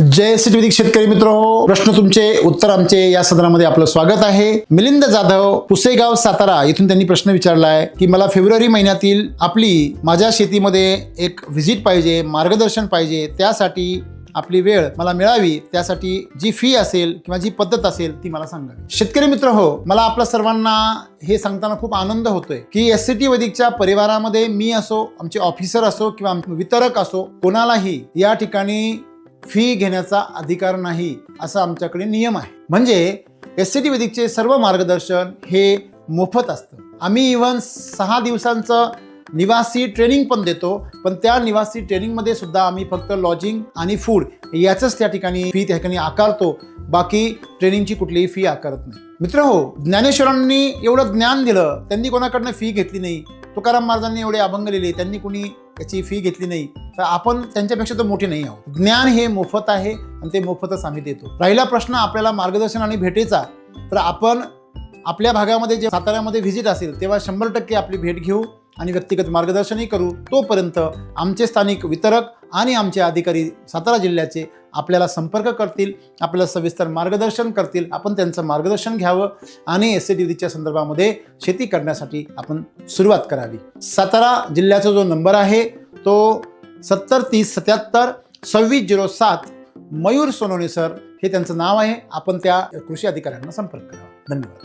जय श्री शेतकरी मित्र हो प्रश्न तुमचे उत्तर आमचे या सदनामध्ये आपलं स्वागत आहे. मिलिंद जाधव पुसेगाव सातारा इथून त्यांनी प्रश्न विचारलाय की मला फेब्रुवारी महिन्यातील आपली माझ्या शेतीमध्ये एक व्हिजिट पाहिजे मार्गदर्शन पाहिजे त्यासाठी आपली वेळ मला मिळावी त्यासाठी जी फी असेल किंवा जी पद्धत असेल ती मला सांगावी शेतकरी मित्र हो मला आपल्या सर्वांना हे सांगताना खूप आनंद होतोय की एस सी टी वैदिकच्या परिवारामध्ये मी असो आमचे ऑफिसर असो किंवा आम- वितरक असो कोणालाही या ठिकाणी फी घेण्याचा अधिकार नाही असा आमच्याकडे नियम आहे. म्हणजे एस सी टी वेदिकचे सर्व मार्गदर्शन हे मोफत असतं. आम्ही इव्हन सहा दिवसांचं निवासी ट्रेनिंग पण देतो पण त्या निवासी ट्रेनिंगमध्ये सुद्धा आम्ही फक्त लॉजिंग आणि फूड याचंच त्या ठिकाणी फी त्या ठिकाणी आकारतो. बाकी ट्रेनिंगची कुठलीही फी आकारत नाही. मित्र हो ज्ञानेश्वरांनी एवढं ज्ञान दिलं त्यांनी कोणाकडनं फी घेतली नाही. तुकाराम महाराजांनी एवढे अभंग लिहिले त्यांनी कुणी याची फी घेतली नाही. तर आपण त्यांच्यापेक्षा तर मोठे नाही आहोत. ज्ञान हे मोफत आहे आणि ते मोफतच आम्ही देतो. राहिला प्रश्न आपल्याला मार्गदर्शन आणि भेटीचा तर आपण आपल्या भागामध्ये जे साताऱ्यामध्ये व्हिजिट असेल तेव्हा शंभर टक्के आपली भेट घेऊ आणि व्यक्तिगत मार्गदर्शनही करू. तोपर्यंत आमचे स्थानिक वितरक आणि आमचे अधिकारी सातारा जिल्ह्याचे आपल्याला संपर्क करतील आपल्याला सविस्तर मार्गदर्शन करतील आपण त्यांचं मार्गदर्शन घ्यावं आणि एस सी डी संदर्भामध्ये शेती करण्यासाठी आपण सुरुवात करावी. सातारा जिल्ह्याचा जो नंबर आहे तो सत्तर तीस सत्याहत्तर सव्वीस झिरो सात मयूर सोनवणे सर हे त्यांचं नाव आहे. आपण त्या कृषी अधिकाऱ्यांना संपर्क करावा धन्यवाद.